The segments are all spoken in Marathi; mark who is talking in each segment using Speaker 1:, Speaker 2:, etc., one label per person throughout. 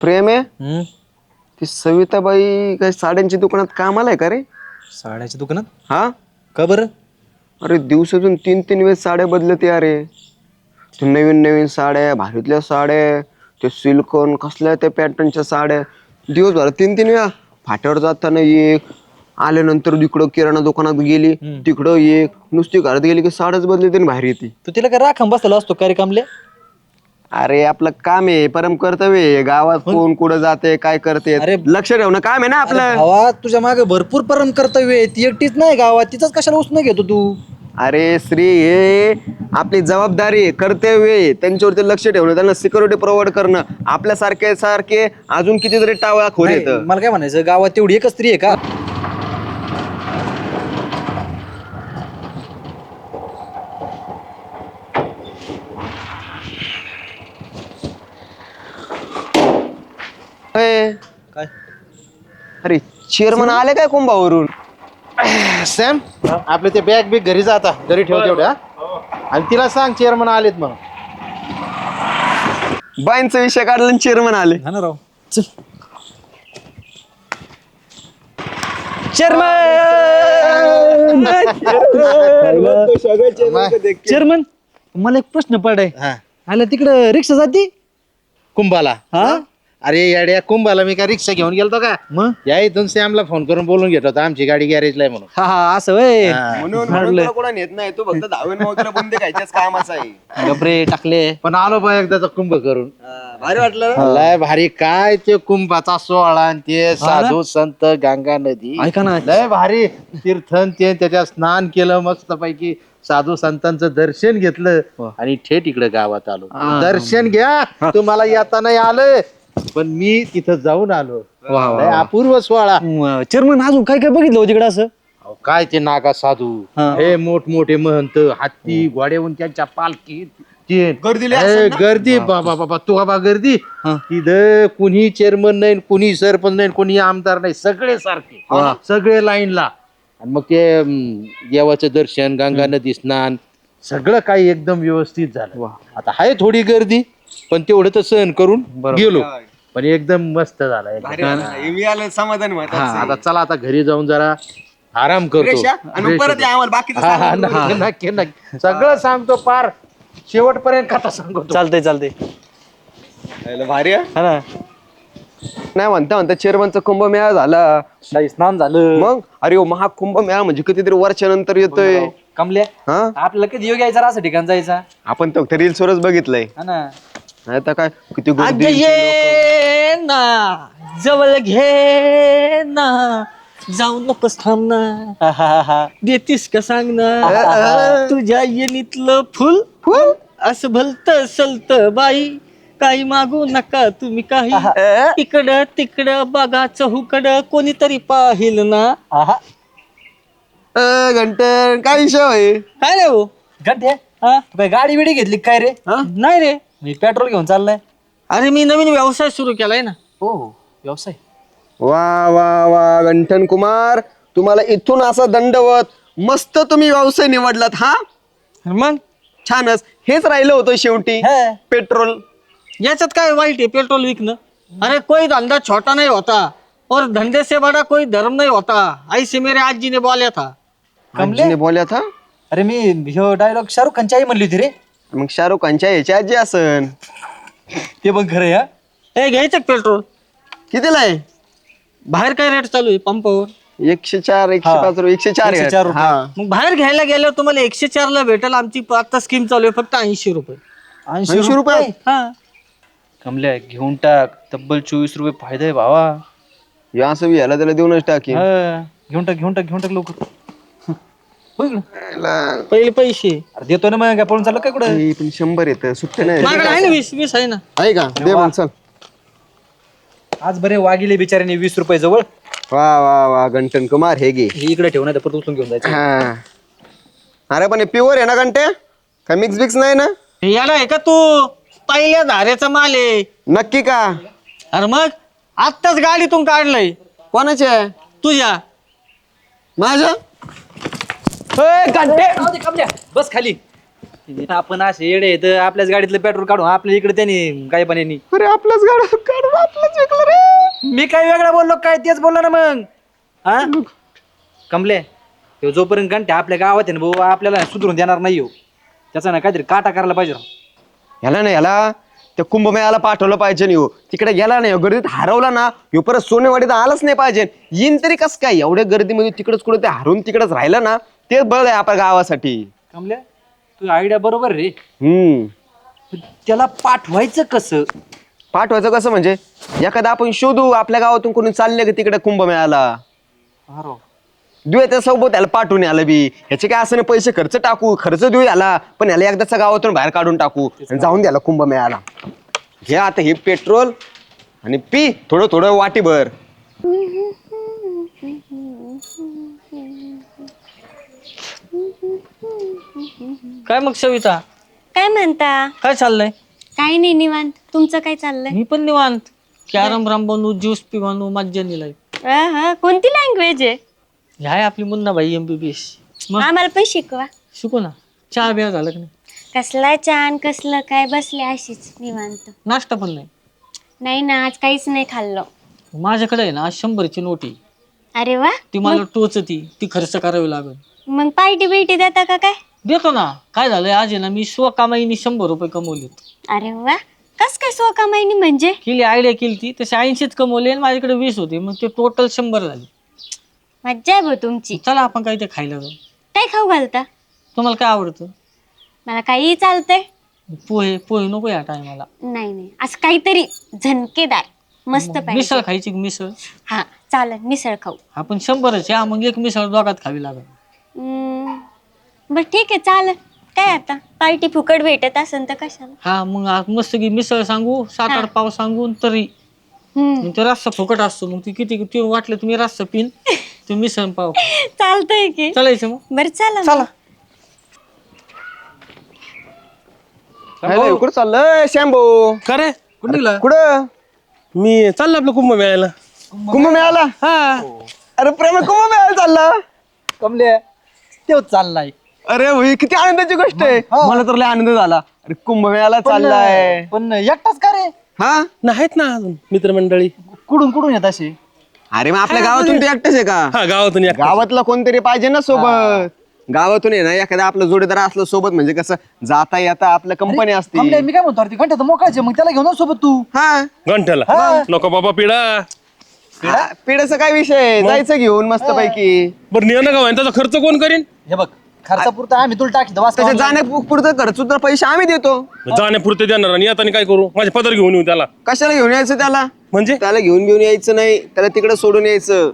Speaker 1: प्रेम आहे?
Speaker 2: हम्म?
Speaker 1: ती सविताबाई काय साड्यांच्या दुकानात कामाला आहे का रे?
Speaker 2: साड्याच्या दुकानात?
Speaker 1: हा?
Speaker 2: का बरं?
Speaker 1: अरे दिवसातून तीन तीन वेळेस साड्या बदलते अरे ते नवीन नवीन साड्या भारीतल्या साड्या ते सिल्कॉन कसल्या त्या पॅटर्नच्या साड्या. दिवसभर तीन तीन वेळा फाट्यावर जाताना एक आल्यानंतर इकडं किराणा दुकानात गेली तिकडं एक नुसती घरात गेली की साड्याच बदलते आणि बाहेर येते.
Speaker 2: तू तिला काय राखण बसलेला असतो काय रे कामले?
Speaker 1: अरे आपलं काम आहे परम कर्तव्य आहे. गावात कोण कुठं जाते काय करते
Speaker 2: अरे-
Speaker 1: लक्ष ठेवणं काम आहे ना आपलं.
Speaker 2: भावा तुझ्या मागे भरपूर परम कर्तव्य आहे. ती एकटीच नाही गावात तिचाच कशाला उचना घेतो तू?
Speaker 1: अरे श्री हे आपली जबाबदारी आहे कर्तव्य आहे. त्यांच्यावरती लक्ष ठेवणं त्यांना सिक्युरिटी प्रोव्हाइड करणं. आपल्यासारखे सारखे अजून कितीतरी टावळा खोर
Speaker 2: नाही,
Speaker 1: येतं
Speaker 2: मला काय म्हणायचं गावात तेवढी एकच स्त्री आहे का? काय?
Speaker 1: अरे चेअरमन आले काय कुंभावरून?
Speaker 3: सॅम आपले ते बॅग बिग घरी जाता घरी ठेव तेवढ्या आणि तिला सांग चेअरमन आलेत म्हणून.
Speaker 1: बाईंचा विषय काढला आणि चेअरमन आले.
Speaker 2: हा ना राव. चल. चेअरमन मला एक प्रश्न पडाय.
Speaker 3: हा.
Speaker 2: आला तिकडं रिक्षा जाती?
Speaker 3: कुंभाला.
Speaker 2: हा?
Speaker 3: अरे येड्या कुंभाला मी काय रिक्षा घेऊन गेलतो का?
Speaker 2: मग?
Speaker 3: या इथून सॅमला फोन करून बोलून घेत होता. आमची गाडी गॅरेजला आहे म्हणून.
Speaker 2: हा हा असं वय
Speaker 3: हा.
Speaker 1: म्हणून म्हणून तुला कोणा नेत नाही. तू फक्त दहावीन मोगरा बुंदे खायच्याच कामाचा आहे.
Speaker 2: गपरे टाकले.
Speaker 3: पण आलो बा एकदाचा कुंभ करून.
Speaker 1: हा, भारी वाटलं
Speaker 3: लय भारी. काय ते कुंभाचा सोहळा आणि ते साधू संत गंगा नदी.
Speaker 2: ऐका ना.
Speaker 3: लय भारी. तीर्थन ते त्याच्यात स्नान केलं मस्त पैकी साधू संतांचं दर्शन घेतलं आणि थेट इकडे गावात आलो. दर्शन घ्या. तुम्हाला येता नाही आलं पण मी तिथं जाऊन आलो.
Speaker 2: वा, वा,
Speaker 3: लय अपूर्व सोहळा.
Speaker 2: चेअरमन अजून काय काय बघितलं हो तिकडं असं?
Speaker 3: अहो, काय ते नागा साधू.
Speaker 2: हा.
Speaker 3: हे मोठमोठे महंत हत्ती घोड्याहून त्यांच्या पालखी ते
Speaker 1: गर्दी लय
Speaker 3: हे,
Speaker 1: असेल ना?
Speaker 3: गर्दी बाबा बाबा तू बाबा गर्दी.
Speaker 2: हा.
Speaker 3: तिथं कुणी चेअरमन नाही कुणी सरपंच नाही कुणी आमदार नाही सगळे सारखे. सगळे लाईनला आणि मग ते अं, देवाचं दर्शन गंगा नदी स्नान सगळं काही एकदम व्यवस्थित झालं. आता आहे थोडी गर्दी पण तेवढं तर सहन करून गेलो. पण एकदम मस्त झालं एकदम.
Speaker 1: भारी वाटलं. हे. समाधान
Speaker 3: हा,
Speaker 1: महत्वाचं
Speaker 3: आता चला आता घरी जाऊन जरा आराम करतो?
Speaker 1: आणि परत या आम्हाला बाकीचं
Speaker 3: हा, हा,
Speaker 1: सांगू.
Speaker 3: नक्की नक्की नक्की. सगळं सांगतो पार. शेवटपर्यंत कथा सांगतो.
Speaker 2: चालतंय चालतंय.
Speaker 1: यायला भारी आहे.
Speaker 2: हा ना.
Speaker 1: नाही म्हणता म्हणता चेअरमनचा कुंभमेळा झाला.
Speaker 2: शाही स्नान झालं.
Speaker 1: मग? अरे हा कुंभमेळा म्हणजे कितीतरी वर्षानंतर येतोय.
Speaker 2: कमल्या
Speaker 1: हा?
Speaker 2: आपल्याला कधी योग यायचा असं ठिकाण जायचा?
Speaker 1: आपण तर रील्स वरच बघितलंय.
Speaker 2: हा ना.
Speaker 1: नाही तर काय किती गर्दी
Speaker 4: ये ना जवळ घे ना जाऊ नकोस थांब ना. देतीस का सांग ना? तुझ्या येणीतलं फुल फुल? असं भलत सलत बाई काही मागू नका तुम्ही काही. इकडं तिकडं बघा चहूकडं कोणीतरी पाहिल ना.
Speaker 1: अ, घंटन काय विषय होय
Speaker 4: काय नाही हो?
Speaker 2: घंटे?
Speaker 4: हा?
Speaker 2: तू काय गाडी बिडी घेतली काय रे?
Speaker 4: नाही रे.
Speaker 2: मी पेट्रोल घेऊन चाललाय.
Speaker 4: अरे मी नवीन व्यवसाय सुरू केलाय ना.
Speaker 2: हो व्यवसाय.
Speaker 1: वा वा वा गंठन कुमार. तुम्हाला इथून असा दंडवत मस्त तुम्ही व्यवसाय निवडलात हा?
Speaker 4: मग?
Speaker 1: छानच. हेच राहिलं होतं शेवटी.
Speaker 2: हा.
Speaker 1: पेट्रोल.
Speaker 4: याच्यात काय वाईट आहे पेट्रोल विकणं? अरे कोई धंदा छोटा नहीं होता. और धंधे से बड़ा कोई धर्म नहीं होता. ऐसे मेरे आज जी ने बोला था.
Speaker 1: आजीने बोल्या था?
Speaker 2: अरे मी ह्यो डायलॉग शाहरुख खानची आई म्हणली होती रे.
Speaker 1: मग शाहरुख खानच्या ह्याच्या आजी असन.
Speaker 2: ते पण खरं आहे, हा
Speaker 4: ए घ्यायचं पेट्रोल?
Speaker 1: कितीला आहे?
Speaker 4: बाहेर काय रेट चालू आहे? पंपावर
Speaker 1: एकशे चार एकशे
Speaker 2: हा.
Speaker 1: पाच रुपये एकशे चार
Speaker 2: एकशे
Speaker 1: आहे.
Speaker 2: चार रुपये.
Speaker 1: हा.
Speaker 4: मग बाहेर घ्यायला गेल्यावर तुम्हाला एकशे चार ला भेटेल. आमची आता स्कीम चालू आहे फक्त ऐंशी रुपये.
Speaker 1: ऐंशी रुपये?
Speaker 4: हा.
Speaker 2: कमल्या घेऊन टाक. तब्बल चोवीस रुपये फायदा आहे भावा.
Speaker 1: हे असं बी ह्याला त्याला देऊनच टाकी
Speaker 2: हा, घेऊन टाक घेऊन टाक घेऊन टाक लवकर. गं?
Speaker 4: पहिले पैसे.
Speaker 2: अरे देतो ना मग काय पळून चाललं काय कुठं?
Speaker 1: पण शंभर येत. सुट्टे नाही.
Speaker 4: माझ्याकडे आहे ना वीस वीस आहे ना.
Speaker 1: आहे का? दे मग चल.
Speaker 2: आज बरे वागिले बिचाऱ्याने वीस रुपये जवळ.
Speaker 1: वा वा वा. गंटन कुमार हे
Speaker 2: हे इकडे ठेवून परत उचलून घेऊन जायचं.
Speaker 1: हा. अरे पण हे प्युअर आहे ना घंटे? काय मिक्स बिक्स नाही ना?
Speaker 4: याला आहे का तू? पहिल्या धाऱ्याचा माल आहे.
Speaker 1: नक्की का?
Speaker 4: अरे मग आत्ताच गाडीतून काढलंय.
Speaker 1: कोणाचे
Speaker 4: तुझ्या.
Speaker 1: माझ्या?
Speaker 2: बस खाली. आपण असे येडे आहेत, आपल्याच गाडीतलं पेट्रोल काढून आपल्या इकडे त्यांनी काय पण यांनी.
Speaker 1: अरे आपल्याच गाड्या काढून आपलंच विकलं रे.
Speaker 2: मी काय वेगळा बोललो काय? तेच बोललो ना मग. हा? कमले तो जोपर्यंत घंटे आपल्या गावात आहे ना भाऊ आपल्याला सुधरून देणार नाही हो त्याचा ना काहीतरी काटा करायला पाहिजे राव.
Speaker 1: ह्याला ना ह्याला त्या कुंभमेळ्याला पाठवलं पाहिजे नाही हो तिकडे गेला नाही गर्दीत हरवला ना ह्यो परत सोनेवाडीत आलाच नाही पाहिजे. येईन तरी कस काय? एवढ्या गर्दीमध्ये तिकडच कुठे ते हरून तिकडच राहिलं ना तेच बळ आहे आपल्या गावासाठी.
Speaker 2: कमले तू आयडिया बरोबर रे.
Speaker 1: हम्म.
Speaker 2: पण त्याला पाठवायचं कसं?
Speaker 1: पाठवायचं कसं म्हणजे? एखादा आपण शोधू आपल्या गावातून कोणी चालले का तिकडे कुंभमेळ्याला. देऊ त्या सोबत त्याला पाठवून आलं बी. ह्याचे काय असं नाही पैसे खर्च टाकू खर्च देऊ याला. पण याला एकदाचा गावातून बाहेर काढून टाकू आणि जाऊन द्याला कुंभमेळ्याला घे आता हे पेट्रोल आणि पी थोडं थोडं वाटीभर.
Speaker 4: काय मग सविता?
Speaker 5: काय म्हणता?
Speaker 4: काय चाललंय?
Speaker 5: काही नाही निवांत. तुमचं काय चाललंय?
Speaker 4: मी पण निवांत. कॅरम राम बनवू ज्यूस पिवानू मज्जा निलाय
Speaker 5: अहं, कोणती लँग्वेज आहे?
Speaker 4: ह्या आपली मुन्ना भाई एमबीबीएस मग?
Speaker 5: आम्हाला पण शिकवा.
Speaker 4: शिकू ना. चहा बिहा झालं की नाही?
Speaker 5: कसला छान कसलं काय बसले अशीच निवांत.
Speaker 4: नाश्ता पण नाही.
Speaker 5: नाही ना आज काहीच नाही खाल्लं.
Speaker 4: माझ्याकडे आहे ना आज शंभरची नोटी
Speaker 5: अरे वा.
Speaker 4: ती मला टोचती ती खर्च करावी लागेल.
Speaker 5: मग पार्टी बिर्टी देता का काय?
Speaker 4: देतो ना. काय झालंय आज आहे ना मी स्वकामाईनी शंभर रुपये कमवलेत.
Speaker 5: अरे वा. कस काय सो कमाईनी म्हणजे?
Speaker 4: केली आयडिया केली ती तसे ऐंशीच कमवले आणि माझ्याकडे वीस होते मग ते टोटल शंभर झाले.
Speaker 5: मज्जा आहे भाऊ तुमची.
Speaker 4: चला आपण काही ते खायला जाऊ.
Speaker 5: काय खाऊ घालता?
Speaker 4: तुम्हाला काय आवडतं?
Speaker 5: मला काही चालतंय.
Speaker 4: पोहे पोहे नको या टायमाला.
Speaker 5: नाही नाही. असं काहीतरी झणकेदार मस्त
Speaker 4: मिसळ खायची की मिसळ?
Speaker 5: हा चालेल मिसळ खाऊ.
Speaker 4: आपण शंभरच या मग एक मिसळ दोघात खावी लागेल.
Speaker 5: बर ठीक आहे चालेल. काय आता? पार्टी फुकट भेटत असेल तर कशाला?
Speaker 4: हा मग मस्त की मिसळ सांगू सात आठ पाव सांगून तरी.
Speaker 5: हम्म.
Speaker 4: मग ते रस्सा फुकट असतो मग ती किती ते वाटलं तुम्ही रस्सा पिन ते मिसळ पाव.
Speaker 5: चालतंय की.
Speaker 4: चालायचं मग?
Speaker 5: बर चला चला.
Speaker 1: कुठं चाललंय शॅम्बो
Speaker 6: का रे?
Speaker 2: कुठं?
Speaker 1: कुठं?
Speaker 6: मी चाललो आपलं कुंभ मेळायला
Speaker 1: कुंभमेळ्याला अरे प्रेम कुंभमेळ्याला चालला?
Speaker 2: कमले तेच चाललाय.
Speaker 1: अरे भाई किती आनंदाची गोष्ट आहे. मला तर लय आनंद झाला. अरे कुंभमेळ्याला चाललाय.
Speaker 2: पण एकटाच का रे?
Speaker 1: हा?
Speaker 6: नाहीत ना अजून मित्रमंडळी.
Speaker 2: कुडून कुडून येत असे?
Speaker 1: अरे मग आपल्या गावातून ते एकटेच आहे का?
Speaker 6: हा गावातून या
Speaker 1: गावातला कोणतरी पाहिजे ना सोबत. गावातून आहे ना एखादा आपलं जोडीदार असलं सोबत म्हणजे कसं जाता येता आपल्या कंपनी असते
Speaker 2: मी काय म्हणतो अरे ती घंटा तर मोकळायचे मग त्याला घेऊन सोबत तू.
Speaker 1: हा.
Speaker 6: घंट्याला. नको बाबा पिढा.
Speaker 1: पिढ्याचा काय विषय जायचं घेऊन मस्त पैकी
Speaker 6: बरं निघणं का त्याचा खर्च कोण करीन?
Speaker 2: हे बघ खर्चापुरता आम्ही तुला टाकी
Speaker 1: त्याच्या जाण्यापुरतं खर्च तर पैसे आम्ही देतो.
Speaker 6: जाण्यापुरते देणार आणि आता काय करू? माझे पदर घेऊन येऊ त्याला.
Speaker 1: कशाला घेऊन यायचं त्याला?
Speaker 6: म्हणजे?
Speaker 1: त्याला घेऊन घेऊन यायचं नाही त्याला तिकडे सोडून यायचं.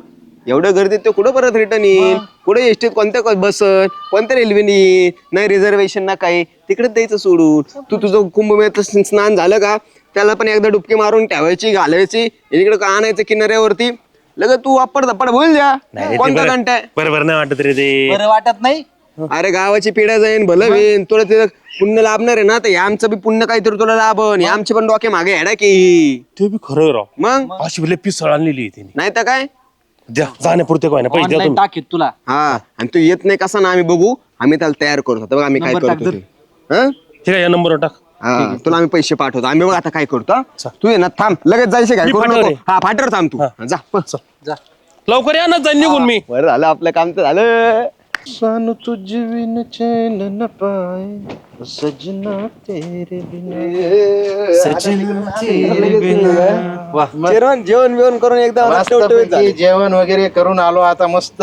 Speaker 1: एवढं गर्दीत तो कुठं परत रिटर्न येईल? कुठे एसटीत कोणत्या बसन कोणत्या रेल्वेने येईल? नाही रिझर्वेशन ना काही. तिकडे द्यायचं सोडून. तू तुझं कुंभमेळ्याचं स्नान झालं का? त्याला पण एकदा डुबकी मारून ठेवायची घालायची. इकडे का आणायचं किनाऱ्यावरती? लगेच तू अप्पड धप्पड बोल द्या. कोणता घंटा आहे?
Speaker 6: बरं बरं नाही वाटत रे ते.
Speaker 2: बरं वाटत नाही.
Speaker 1: अरे गावाची पिढ्या जाईन भलं होईन. तुला तिथं पुण्य लाभणार आहे ना तर हे आमचं बी पुण्य काहीतरी तुला लाभन. हे आमचे पण डोके मागे हेडा की?
Speaker 6: ते बी खरं राव.
Speaker 1: मग?
Speaker 6: अशी भले पिसळ आणलेली आहे तिने.
Speaker 1: नाही तर काय?
Speaker 6: द्या जाण्यापुरते काय ना पैसे द्या
Speaker 2: ऑनलाईन
Speaker 6: तुम्ही.
Speaker 2: टाकीत तुला.
Speaker 1: हा आणि तू येत नाही कसा ना आम्ही बघू आम्ही त्याला तयार करतो. आता बघ आम्ही काय
Speaker 2: नंबर टाक
Speaker 1: करतो ते. हं?
Speaker 6: ठीक आहे या नंबरवर टाक.
Speaker 1: हा तुला आम्ही पैसे पाठवतो. आम्ही बघ आता काय करतो हा? तू ये ना थांब. लगेच जायचं काय?
Speaker 6: मी
Speaker 1: करू
Speaker 6: फाट्यावर
Speaker 1: नको.
Speaker 6: आहे.
Speaker 1: हा फाट्यावर थांब तू. जा पळ.
Speaker 2: जा
Speaker 6: लवकर या ना जाईन निघून मी.
Speaker 1: बरं झालं आपलं काम तर झालं.
Speaker 6: सानू तुझ विन चैन न पाए सजना तेरे
Speaker 1: जेवण जेवण बिवण करून एकदम टवटवीत झालं.
Speaker 3: जेवण वगैरे करून आलो आता मस्त.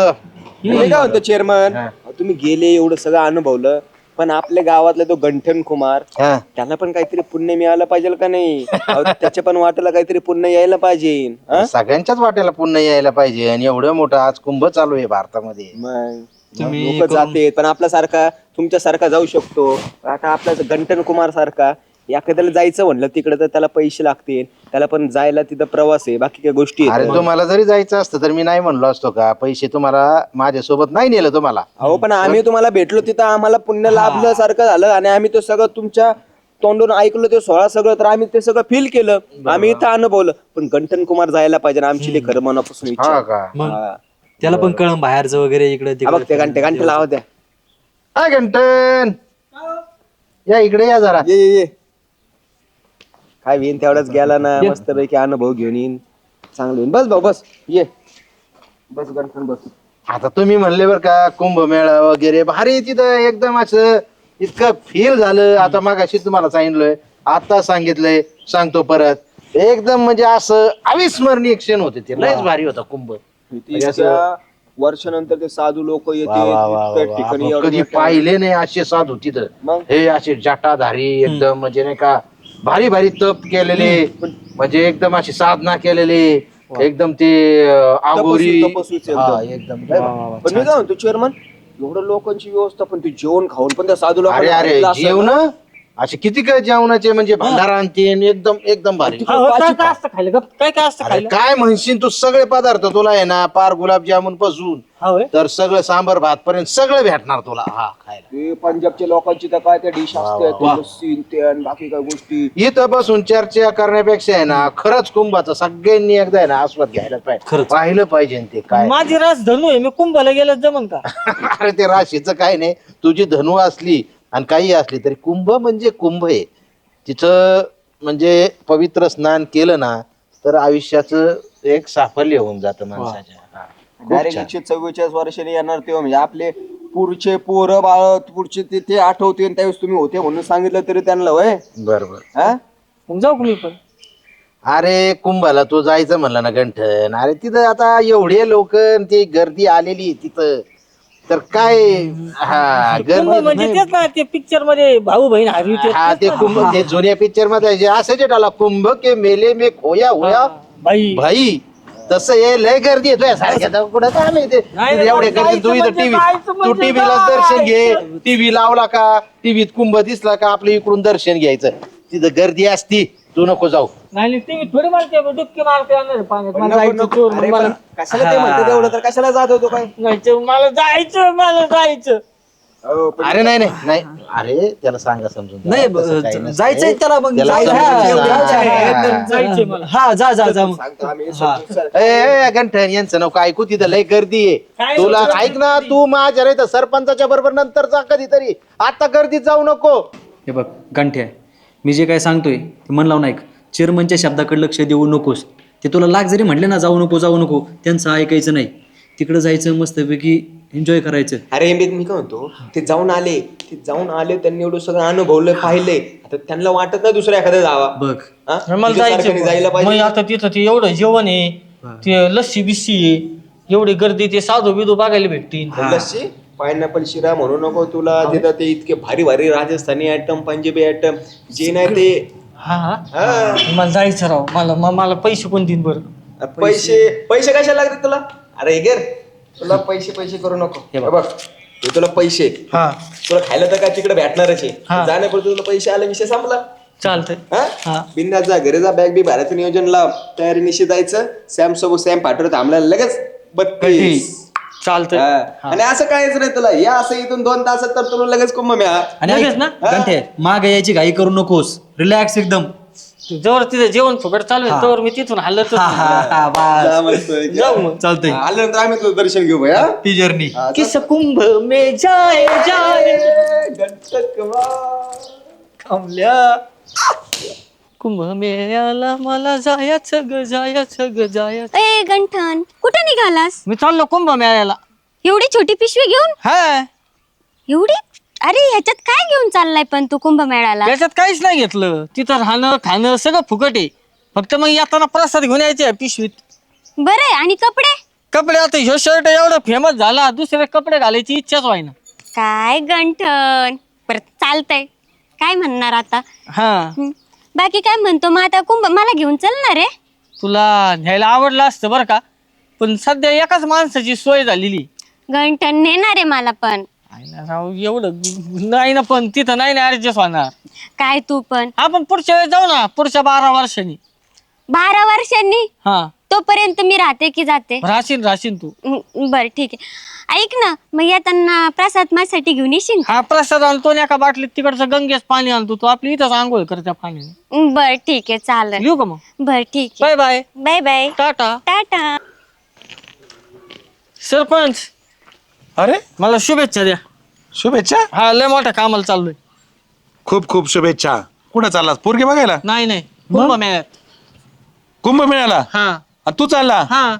Speaker 1: मी काय म्हणतो चेअरमन तुम्ही गेले एवढं सगळं अनुभवलं पण आपल्या गावातला तो गंठन कुमार
Speaker 3: हा.
Speaker 1: त्यांना पण काहीतरी पुण्य मिळालं पाहिजे का नाही? अहो, त्याच्या पण वाटेला काहीतरी पुण्य यायला पाहिजे. हा?
Speaker 3: सगळ्यांच्याच वाट्याला पुन्हा यायला पाहिजे आणि एवढं मोठं आज कुंभ चालू आहे भारतामध्ये.
Speaker 1: मग? लोक जाते पण आपल्यासारखा तुमच्यासारखा जाऊ शकतो. आता आपला गंटन कुमार सारखा एखाद्याला जायचं म्हणलं तिकडे तर त्याला पैसे लागतील. त्याला पण जायला तिथं प्रवास आहे बाकी काही गोष्टी आहेत.
Speaker 3: अरे तुम्हाला जरी जायचं असतं तर मी नाही म्हणलो असतो का? पैसे तुम्हाला माझ्यासोबत नाही नेलं तुम्हाला.
Speaker 1: अहो पण आम्ही तुम्हाला भेटलो तिथं आम्हाला पुण्य लाभलं सारखं झालं आणि आम्ही तो सगळं तुमच्या तोंडून ऐकलं ते सोळा सगळं तर आम्ही ते सगळं फील केलं. आम्ही इथं अनुभवलं. पण गंठन कुमार जायला पाहिजे आमची ते खरं मनापासून इच्छा
Speaker 3: हा
Speaker 1: आहे.
Speaker 3: का?
Speaker 1: हा.
Speaker 2: त्याला पण कळण बाहेरचं वगैरे इकडे
Speaker 1: हा बघ ते घंटे घंटे लावा द्या
Speaker 3: हा घंटन. या इकडे या जरा.
Speaker 1: ये ये ये. काय विन तेवढाच गेला ना मस्त पैकी अनुभव घेऊन येईन. चांगलं होईन. बस भाऊ बस. ये. बस गणपण बस.
Speaker 3: आता तुम्ही म्हणले बर का कुंभमेळा वगैरे भारी तिथं. एकदम असं इतकं फील झालं. आता मागाशी तुम्हाला सांगितलंय. आता सांगितलंय. सांगतो परत. एकदम म्हणजे असं अविस्मरणीय क्षण होते ते. लयच भारी होता कुंभ.
Speaker 1: इतक्या वर्षानंतर ते साधू लोक
Speaker 3: वा,
Speaker 1: येते
Speaker 3: वा, वा, वा, वा.
Speaker 1: ठिकाणी
Speaker 3: आपण कधी पाहिले नाही असे साधू तिथं.
Speaker 1: मग?
Speaker 3: हे असे जटाधारी एकदम म्हणजे नाही का भारी भारी तप केलेले म्हणजे एकदम अशी साधना केलेले एकदम ते अं, आगोरी
Speaker 1: तपस्वीच एकदम.
Speaker 3: हा, एकदम.
Speaker 1: पण मी काय म्हणतो चेअरमन एवढं लोकांची व्यवस्था पण ते जेवण खाऊन पण त्या साधू
Speaker 3: अरे अरे जेवण? असे किती काय जेवणाचे म्हणजे भंडारा आणतीन एकदम एकदम भारी.
Speaker 4: हा, हो, काय काय असतं खायला गप? काय काय असतं
Speaker 3: अरे
Speaker 4: खायला?
Speaker 3: काय म्हणशील तू सगळे पदार्थ तुला आहे ना पार गुलाबजामुनपासून
Speaker 4: हा होय.
Speaker 3: तर सगळं सांबर भात पर्यंत सगळं भेटणार तुला. हा खायला.
Speaker 1: ते पंजाबच्या लोकांची तर काय त्या डिश असते ते लस्सी ते आणि बाकी काय गोष्टी.
Speaker 3: इथं बसून चर्चा करण्यापेक्षा आहे ना खरंच कुंभाचा सगळ्यांनी एकदा आहे ना आस्वाद घ्यायला पाहिजे. पाहिलं पाहिजे ते काय.
Speaker 4: माझी रास धनू आहे मी कुंभाला गेलं जमन का?
Speaker 3: अरे ते राशीचं काय नाही तुझी धनु असली आणि काही असली तरी कुंभ म्हणजे कुंभ आहे. तिथं म्हणजे पवित्र स्नान केलं ना तर आयुष्याचं एक साफल्य होऊन जातं माणसाच्या. हा. खूप
Speaker 1: डायरेक्ट
Speaker 3: छान.
Speaker 1: एकशे चव्वेचाळीस वर्षांनी येणार तेव्हा म्हणजे आपले पुढचे पोरं बाळ पुढचे ते ते आठवते आणि त्यावेळेस तुम्ही होते म्हणून सांगितलं तरी त्यांना वय
Speaker 3: बरोबर.
Speaker 1: हा?
Speaker 4: मग जाऊ का मी पण?
Speaker 3: अरे कुंभाला तू जायचं म्हणलं ना गंठन. अरे तिथं आता एवढे लोक ती गर्दी आलेली आहे तिथं. तर काय हा
Speaker 4: कुंभ म्हणजे तेच ना ते पिक्चरमध्ये भाऊ बहीण हरवी ते
Speaker 3: हा ते कुंभ ते जुन्या पिक्चरमध्ये जे असायचे डाला कुंभ के मेले में खोया होया
Speaker 4: बाई
Speaker 3: भाई. तसं हे लय गर्दी येतोय सारख्या कुठं काय माहिती
Speaker 4: नाही रे,
Speaker 3: एवढे
Speaker 4: जायचं
Speaker 3: गर्दी तू इथं
Speaker 4: म्हणजे
Speaker 3: टीव्ही
Speaker 4: जायचं
Speaker 3: तू
Speaker 4: म्हणजे
Speaker 3: टीव्हीला दर्शन घे. टीव्ही लावला का टीव्हीत कुंभ दिसला का आपल्या इकडून दर्शन घ्यायचं. तिथं गर्दी असती. तू नको जाऊ.
Speaker 4: नाही टीव्ही थोडी मारते डुबकी मारते पाण्यात मला जायचं चोर
Speaker 1: अरे
Speaker 4: मला.
Speaker 1: पण कशाला ते म्हणते तेवढं? तर कशाला जात होतो काय?
Speaker 4: जायचं मला जायचं मला जायचं.
Speaker 3: अरे नाही नाही नाही. अरे त्याला सांगा समजून.
Speaker 2: नाही
Speaker 3: तसं काही नसतं.
Speaker 2: जायचंय त्याला मग.
Speaker 3: त्याला
Speaker 2: जायचं.
Speaker 3: समजून
Speaker 2: हा,
Speaker 3: सांगा.
Speaker 2: जायचं आहे.
Speaker 4: जायचंय मला.
Speaker 2: हा जा जा जा. मग.
Speaker 1: सांगतो आम्ही. समजून सर.
Speaker 3: ए, ए, गंठन यांचं नको. ऐकू तिथं लय गर्दी आहे.
Speaker 4: काय
Speaker 3: तुला ऐक ना तू माझ्या रे सरपंचाच्या बरोबर नंतर जा कधीतरी. आता गर्दीत जाऊ नको.
Speaker 2: हे बघ गंठ्या मी जे काय सांगतोय ते मन लावून ऐक. चेअरमनच्या शब्दाकडे लक्ष देऊ नकोस. ते तुला लाग जरी म्हटले ना जाऊ नको जाऊ नको त्यांचं ऐकायचं नाही. तिकडं जायचं मस्तपैकी एन्जॉय करायचं.
Speaker 1: अरे मी मी काय म्हणतो? ते जाऊन आले. ते जाऊन आले त्यांनी एवढं सगळं अनुभवलं पाहिले आता त्यांना वाटत नाही दुसऱ्या एखाद्या जावा.
Speaker 2: बघ.
Speaker 1: हा?
Speaker 4: मला
Speaker 1: तुझ्यासारख्याने जायला
Speaker 4: जायचं
Speaker 1: पाहिजे.
Speaker 4: मग आता तिथं ते एवढं जेवण आहे ते लस्सी बिस्सी आहे एवढी गर्दी ते साधू बिधू बघायला भेटतील.
Speaker 1: लस्सी? पायनॅपल शिरा म्हणू नको तुला. तिथं ते इतके भारी भारी राजस्थानी आयटम पंजाबी आयटम जे नाही ते
Speaker 4: हा हा.
Speaker 1: हा.
Speaker 4: मला जायचं राव. मला म- मला पैसे कोण देईन बरं?
Speaker 1: पैसे पैसे कशाला लागतात तुला? अरे गे तुला पैसे पैसे करू नको. हे बघ. हे तुला पैसे.
Speaker 4: हा.
Speaker 1: तुला खायला तर काय तिकडे भेटणारच आहे.
Speaker 4: हा.
Speaker 1: जाण्यापुरतं तुला पैसे आले विषय संपला.
Speaker 4: चालतंय.
Speaker 1: हा?
Speaker 4: हा.
Speaker 1: बिंदास जा घरी जा. बॅग बी भरायचं नियोजन लाव तयारी निश्चित जायचं. सॅम सोबत सॅम पाठवत थांबला लगेच बत्तीस.
Speaker 4: चालतंय.
Speaker 1: हा. आणि असं काहीच नाही तुला. या असं इथून दोन तासात तर तुला लगेच कुंभ मिळा
Speaker 2: आणि
Speaker 4: लगेच
Speaker 2: ऐक,
Speaker 4: ना?
Speaker 2: गंठे माग यायची घाई करू नकोस. रिलॅक्स एकदम.
Speaker 4: जवळ तिथे जेवण फुकट चालू आहे तोवर मी तिथून हल्लत
Speaker 2: हा, हा, हा, बस.
Speaker 1: जा मस्त.
Speaker 4: जाऊ मग.
Speaker 2: चालतंय.
Speaker 1: आल्यानंतर आम्ही तुझं दर्शन घेऊ भया
Speaker 2: ती जर्नी
Speaker 4: किस कुंभ में जाए जाए.
Speaker 2: कमल्या
Speaker 4: कुंभ मेळ्याला मला जायचं ग जायचं ग जायचं.
Speaker 5: ए गंठन कुठे निघालास?
Speaker 4: मी चाललो कुंभ मेळ्याला
Speaker 5: एवढी छोटी पिशवी घेऊन?
Speaker 4: हा.
Speaker 5: एवढी? अरे ह्याच्यात काय घेऊन चाललाय पण तू कुंभमेळ्याला?
Speaker 4: त्याच्यात काहीच नाही घेतलं. तिथं राहणं खाणं सगळं फुकट आहे. फक्त मग येताना प्रसाद घेऊन यायचे पिशवीत.
Speaker 5: बरं आहे आणि कपडे?
Speaker 4: कपडे आता ह्यो शर्ट एवढा फेमस झाला दुसरे कपडे घालायची इच्छाच व्हायना.
Speaker 5: काय गंठन? परत चालतंय. काय म्हणणार आता?
Speaker 4: हा.
Speaker 5: हं. बाकी काय म्हणतो? मग आता कुंभ मला घेऊन चलणार रे.
Speaker 4: तुला न्यायला आवडलं असतं बरं का? पण सध्या एकाच माणसाची सोय झालेली.
Speaker 5: गंठन नेणार आहे मला पण.
Speaker 4: आहे ना राव एवढं नाही ना पण तिथं नाही ना ऍडजस्ट होणार.
Speaker 5: काय तू पण.
Speaker 4: आपण पुढच्या वेळेस जाऊ ना पुढच्या बारा वर्षांनी.
Speaker 5: बारा वर्षांनी?
Speaker 4: हा.
Speaker 5: तोपर्यंत मी राहते की जाते.
Speaker 4: राहशील राहशील तू.
Speaker 5: बरं ठीक आहे. ऐक ना मग येताना प्रसाद माझ्यासाठी घेऊन येशील?
Speaker 4: हा प्रसाद आणतो आणि एका बाटलीत तिकडचं गंगेच पाणी आणतो. तू आपली इथंच आंघोळ कर त्या पाण्याने.
Speaker 5: बरं ठीक आहे चालेल.
Speaker 4: लिहू का मग?
Speaker 5: बरं ठीक आहे.
Speaker 4: Bye bye.
Speaker 5: Bye bye.
Speaker 4: Tata.
Speaker 5: Tata.
Speaker 4: Sarpanch.
Speaker 6: अरे?
Speaker 4: मला शुभेच्छा द्या.
Speaker 6: शुभेच्छा?
Speaker 4: हा लय मोठ्या कामाला चाललोय.
Speaker 7: खूप खूप शुभेच्छा. कुठं चाललास? पोरगे बघायला?
Speaker 4: नाही नाही. कुंभमेळ्यात.
Speaker 7: कुंभ मिळाला
Speaker 4: हा.
Speaker 7: तू चालला?
Speaker 4: हा.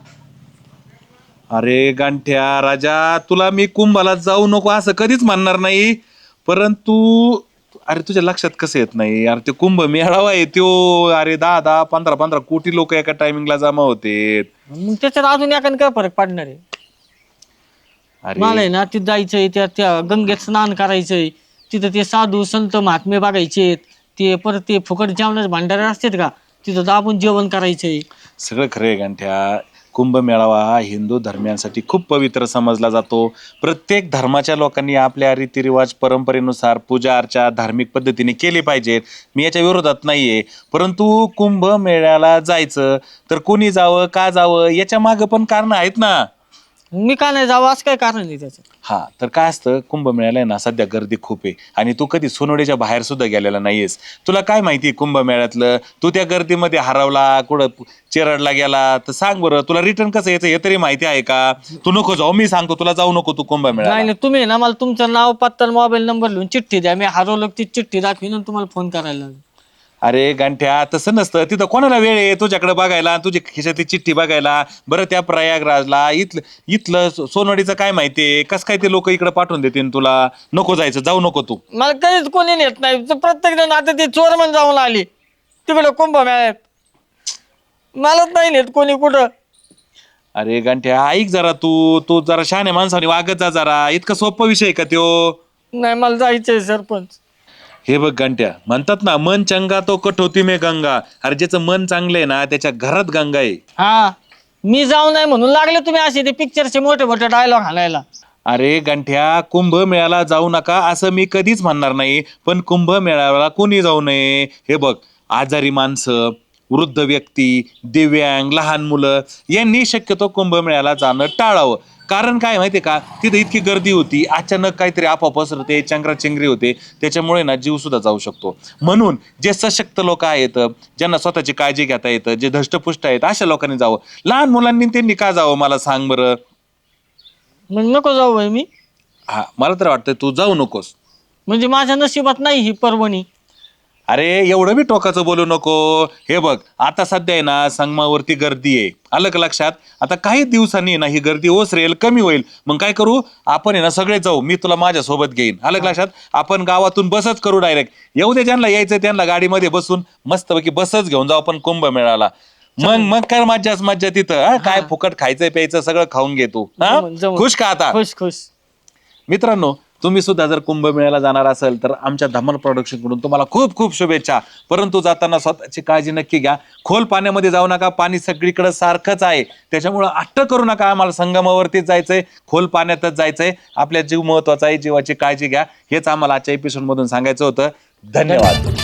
Speaker 7: अरे गांठ्या राजा तुला मी कुंभाला जाऊ नको असं कधीच म्हणणार नाही. परंतु अरे तुझ्या लक्षात कसं येत नाही? अरे ते कुंभ मेळावा आहे त्यो. अरे दहा दहा पंधरा पंधरा कोटी लोक एका टायमिंगला जमा होते
Speaker 4: मग त्याच्यात अजून एखादं काय फरक पडणार आहे? मला
Speaker 7: अरे
Speaker 4: आहे ना तिथं जायचंय त्या त्या गंगेत स्नान करायचंय. तिथं ते साधू संत महात्मे बघायचे ते परत ते फुकट जेवणाचे भांडारे असतात का? तिथं दाबून जेवण करायचंय.
Speaker 7: सगळं खरं आहे कुंभमेळावा हा हिंदू धर्मियांसाठी खूप पवित्र समजला जातो. प्रत्येक धर्माच्या लोकांनी आपल्या रीतिरिवाज परंपरेनुसार पूजा अर्चा धार्मिक पद्धतीने केली पाहिजेत. मी याच्या विरोधात नाहीये. परंतु कुंभ मेळ्याला जायचं तर कोणी जावं का जावं याच्या मागं पण कारण आहेत ना.
Speaker 4: मी का नाही जावं असं काय कारण आहे त्याचं?
Speaker 7: हा तर काय असतं कुंभमेळ्याला आहे ना सध्या गर्दी खूप आहे. आणि तू कधी सोनवडीच्या बाहेर सुद्धा गेलेला नाहीयेस. तुला काय माहिती कुंभमेळ्यातलं? तू त्या गर्दीमध्ये हरवला कुठं चिरडला गेला तर सांग बरं तुला रिटर्न कसं यायचं हे तरी माहिती आहे का? तू नको जाऊ मी सांगतो तुला जाऊ नको तू
Speaker 4: नाही
Speaker 7: कुंभमेळ्याला.
Speaker 4: नाही तुम्ही ना मला तुमचं नाव पत्ता मोबाईल नंबर लिहून चिठ्ठी द्या. मी हरवलं की ती चिठ्ठी दाखवीन आणि तुम्हाला फोन करायला लागेल.
Speaker 7: अरे गंठ्या तसं नसतं. तिथं कोणाला वेळ आहे? तुझ्याकडे बघायला तुझी खिशातली चिठ्ठी बघायला बरं त्या प्रयागराजला. इथलं इथलं सो- सोनवडीचं काय माहितीये कसं काय ते लोक इकडे पाठवून देतील तुला? नको जायचं जाऊ नको तू.
Speaker 4: मला कधीच कोणी नेत नाही. तर प्रत्येक जण आता ते चोर म्हणून जाऊन आली. तिकडे कुंभमेळ्यात. मलाच नाही नेत कोणी कुठं.
Speaker 7: अरे गंठ्या ऐक जरा तू. तू जरा शहाणे माणसाने वागत जा जरा. इतका सोपा विषय आहे का त्यो?
Speaker 4: नाही मला जायचंय सरपंच.
Speaker 7: हे बघ गंट्या म्हणतात ना मन चंगा तो कठोती मे गंगा. अरे ज्याचं मन चांगलं आहे ना त्याच्या घरात गंगा आहे.
Speaker 4: हा मी जाऊ नाही म्हणून लागले तुम्ही असे ते पिक्चरचे मोठे मोठे डायलॉग हाणायला.
Speaker 7: अरे गंठ्या कुंभ मेळ्याला जाऊ नका असं मी कधीच म्हणणार नाही. पण कुंभ मेळाव्याला कोणी जाऊ नये? हे बघ आजारी माणसं वृद्ध व्यक्ती दिव्यांग लहान मुलं यांनी शक्यतो कुंभमेळ्याला जाणं टाळावं. कारण काय माहितीये का? तिथे इतकी गर्दी होती अचानक काहीतरी आपोआप पसरते चंगराचेंगरी होते त्याच्यामुळे ना जीव सुद्धा जाऊ शकतो. म्हणून जे सशक्त लोक आहेत ज्यांना स्वतःची काळजी घेता येतं जे धष्टपुष्ट आहेत अशा लोकांनी जावं. लहान मुलांनी त्यांनी का जावं मला सांग बरं?
Speaker 4: मग नको जाऊ बाई मी.
Speaker 7: हा मला तर वाटतं तू जाऊ नकोस.
Speaker 4: म्हणजे माझ्या नशिबात नाही ही पर्वणी.
Speaker 7: अरे एवढं बी टोकाचं बोलू नको. हे बघ आता सध्या आहे ना संगमावरती गर्दी आहे. आलं का लक्षात आता काही दिवसांनी ना ही गर्दी ओसरेल कमी होईल. मग काय करू? आपण आहे ना सगळे जाऊ. मी तुला माझ्या सोबत घेईन. आलं का लक्षात आपण गावातून बसच करू डायरेक्ट येऊ दे ज्यांना यायचं त्यांना गाडीमध्ये बसून मस्तपैकी बसच घेऊन जाऊ आपण कुंभ मेळाला मग मग काय मज्जाच मज्जा तिथं हा? काय फुकट खायचं प्यायचं सगळं खाऊन घेतो
Speaker 4: जमून- जमून.
Speaker 7: खुश का आता?
Speaker 4: खुश खुश.
Speaker 7: मित्रांनो तुम्ही सुद्धा जर कुंभमेळ्याला जाणार असेल तर आमच्या धमन प्रोडक्शनकडून तुम्हाला खूप खूप शुभेच्छा. परंतु जाताना स्वतःची काळजी नक्की घ्या. खोल पाण्यामध्ये जाऊ नका. पाणी सगळीकडे सारखंच आहे. त्याच्यामुळं अट्ट करू नका. आम्हाला संगमावरतीच जायचंय. खोल पाण्यातच जायचंय. आपल्या जीव महत्त्वाचा आहे. जीवाची काळजी घ्या. हेच आम्हाला आजच्या एपिसोडमधून सांगायचं होतं. धन्यवाद.